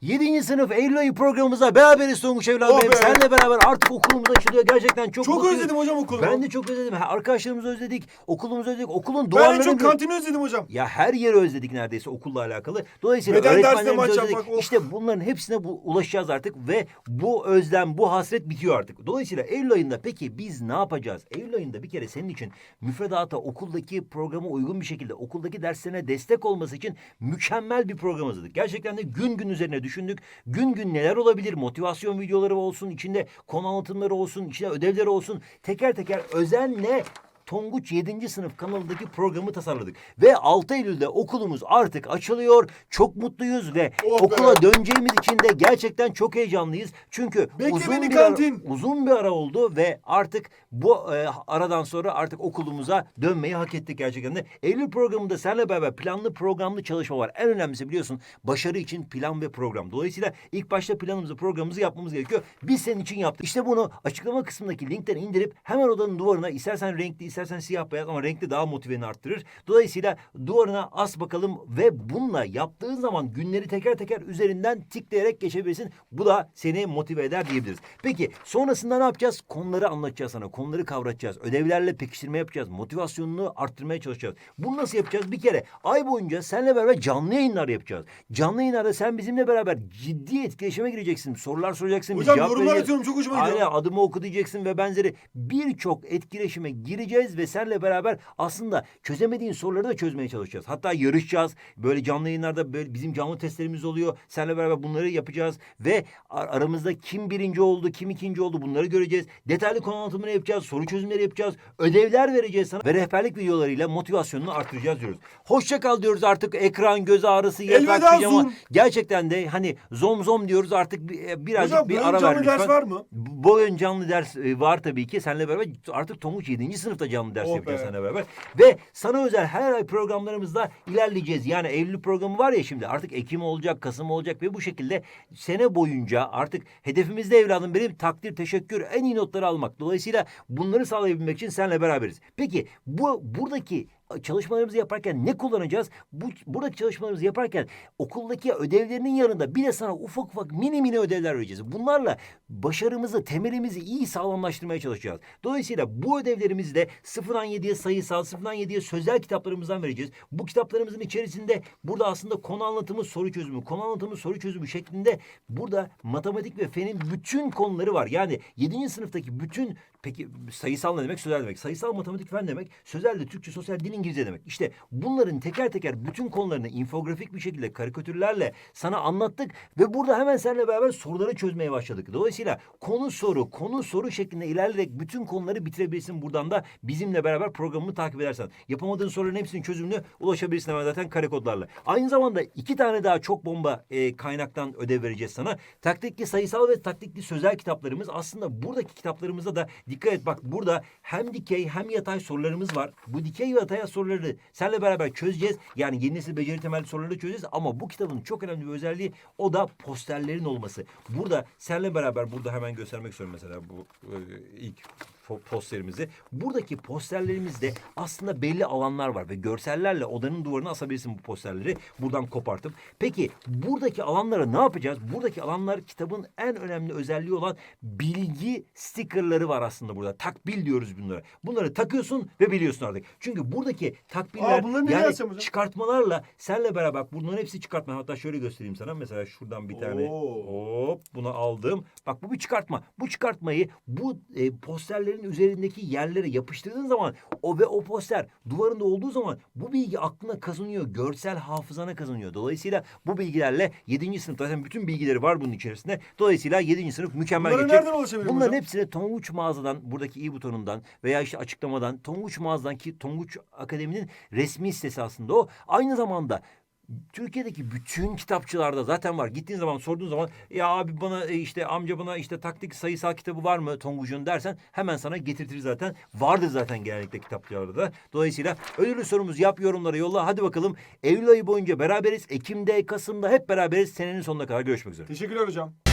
7. sınıf Eylül ayı programımıza beraberiz Tonguç evladım. Oh be. Seninle beraber artık okulumuz açılıyor. Gerçekten çok Çok mutluyuz. özledim hocam okulumu. Ben de çok özledim. Arkadaşlarımızı özledik. Okulumuzu özledik. Okulun Ben duvarlarını... en çok kantini özledim hocam. Ya her yeri özledik neredeyse okulla alakalı. Dolayısıyla Beden öğretmenlerimizi özledik. yapmak, of. İşte bunların hepsine bu, ulaşacağız artık ve bu özlem, bu hasret bitiyor artık. Dolayısıyla Eylül ayında peki biz ne yapacağız? Eylül ayında bir kere senin için müfredata okuldaki programa uygun bir şekilde okuldaki derslerine destek olması için mükemmel bir program hazırladık. Gerçekten de gün gün üzerine düşündük. Gün gün neler olabilir? Motivasyon videoları olsun, içinde konu anlatımları olsun, içinde ödevleri olsun. Teker teker özenle Tonguç 7. sınıf kanalındaki programı tasarladık. Ve 6 Eylül'de okulumuz artık açılıyor. Çok mutluyuz ve Oh be. okula döneceğimiz için de gerçekten çok heyecanlıyız. Çünkü Bekle uzun beni bir, ara, kantin. uzun bir ara oldu ve artık bu e, aradan sonra artık okulumuza dönmeyi hak ettik gerçekten de. Eylül programında seninle beraber planlı programlı çalışma var. En önemlisi biliyorsun başarı için plan ve program. Dolayısıyla ilk başta planımızı programımızı yapmamız gerekiyor. Biz senin için yaptık. İşte bunu açıklama kısmındaki linkten indirip hemen odanın duvarına istersen renkli istersen siyah beyaz ama renkli daha motiveni arttırır. Dolayısıyla duvarına as bakalım ve bununla yaptığın zaman günleri teker teker üzerinden tikleyerek geçebilirsin. Bu da seni motive eder diyebiliriz. Peki sonrasında ne yapacağız? Konuları anlatacağız sana. Konuları kavratacağız. Ödevlerle pekiştirme yapacağız. Motivasyonunu arttırmaya çalışacağız. Bunu nasıl yapacağız? Bir kere ay boyunca seninle beraber canlı yayınlar yapacağız. Canlı yayınlarda sen bizimle beraber ciddi etkileşime gireceksin. Sorular soracaksın. Hocam yorumlar atıyorum çok hoşuma gidiyor. Aynen adımı oku diyeceksin ve benzeri birçok etkileşime gireceğiz ve seninle beraber aslında çözemediğin soruları da çözmeye çalışacağız. Hatta yarışacağız. Böyle canlı yayınlarda böyle bizim canlı testlerimiz oluyor. Seninle beraber bunları yapacağız ve ar- aramızda kim birinci oldu, kim ikinci oldu bunları göreceğiz. Detaylı konu anlatımını yapacağız, soru çözümleri yapacağız, ödevler vereceğiz sana ve rehberlik videolarıyla motivasyonunu artıracağız diyoruz. Hoşça kal diyoruz artık ekran, göz ağrısı, yatak, pijama. Gerçekten de hani zom zom diyoruz artık e, birazcık Hocam bir ara canlı ver ders lütfen. var mı? Bu oyun canlı ders e, var tabii ki. Seninle beraber artık Tonguç 7. sınıfta canlı ders Oh yapacağız be. seninle beraber. Ve sana özel her ay programlarımızda ilerleyeceğiz. Yani Eylül programı var ya şimdi artık Ekim olacak, Kasım olacak ve bu şekilde sene boyunca artık hedefimizde evladım benim takdir, teşekkür, en iyi notları almak. Dolayısıyla bunları sağlayabilmek için seninle beraberiz. Peki bu buradaki çalışmalarımızı yaparken ne kullanacağız? Bu buradaki çalışmalarımızı yaparken okuldaki ödevlerinin yanında bir de sana ufak ufak mini mini ödevler vereceğiz. Bunlarla başarımızı, temelimizi iyi sağlamlaştırmaya çalışacağız. Dolayısıyla bu ödevlerimizi de 0'dan 7'ye sayısal, 0'dan 7'ye sözel kitaplarımızdan vereceğiz. Bu kitaplarımızın içerisinde burada aslında konu anlatımı, soru çözümü, konu anlatımı, soru çözümü şeklinde burada matematik ve fenin bütün konuları var. Yani 7. sınıftaki bütün peki sayısal ne demek? Sözel demek. Sayısal matematik fen demek. Sözel de Türkçe, sosyal, dil, İngilizce demek. İşte bunların teker teker bütün konularını infografik bir şekilde karikatürlerle sana anlattık ve burada hemen seninle beraber soruları çözmeye başladık. Dolayısıyla konu soru, konu soru şeklinde ilerleyerek bütün konuları bitirebilirsin buradan da bizimle beraber programını takip edersen. Yapamadığın soruların hepsinin çözümüne ulaşabilirsin hemen zaten kare kodlarla. Aynı zamanda iki tane daha çok bomba e, kaynaktan ödev vereceğiz sana. Taktikli sayısal ve taktikli sözel kitaplarımız aslında buradaki kitaplarımızda da dikkat et bak burada hem dikey hem yatay sorularımız var. Bu dikey ve yatay soruları seninle beraber çözeceğiz. Yani yeni nesil beceri temelli soruları çözeceğiz ama bu kitabın çok önemli bir özelliği o da posterlerin olması. Burada seninle beraber burada hemen göstermek istiyorum mesela bu e, ilk posterimizi. Buradaki posterlerimizde aslında belli alanlar var ve görsellerle odanın duvarına asabilirsin bu posterleri buradan kopartıp. Peki buradaki alanlara ne yapacağız? Buradaki alanlar kitabın en önemli özelliği olan bilgi stickerları var aslında burada. Takbil diyoruz bunlara. Bunları takıyorsun ve biliyorsun artık. Çünkü buradaki takbiller Aa, bunları nereye yani çıkartmalarla senle beraber bunların hepsi çıkartma. Hatta şöyle göstereyim sana. Mesela şuradan bir tane Oo. hop bunu aldım. Bak bu bir çıkartma. Bu çıkartmayı bu e, posterlerin üzerindeki yerlere yapıştırdığın zaman o ve o poster duvarında olduğu zaman bu bilgi aklına kazanıyor. Görsel hafızana kazanıyor. Dolayısıyla bu bilgilerle 7. sınıfta zaten bütün bilgileri var bunun içerisinde. Dolayısıyla 7. sınıf mükemmel Bunlara geçecek. nereden ulaşabilirim Bunların hocam? hepsine Tonguç mağazadan buradaki i butonundan veya işte açıklamadan Tonguç mağazadan ki Tonguç Akademi'nin resmi sitesi aslında o. Aynı zamanda Türkiye'deki bütün kitapçılarda zaten var. Gittiğin zaman sorduğun zaman ya abi bana e, işte amca bana işte taktik sayısal kitabı var mı Tonguç'un dersen hemen sana getirtir zaten. Vardır zaten genellikle kitapçılarda da. Dolayısıyla ödüllü sorumuz yap yorumlara yolla. Hadi bakalım Eylül ayı boyunca beraberiz. Ekim'de, Kasım'da hep beraberiz. Senenin sonuna kadar görüşmek üzere. Teşekkürler hocam.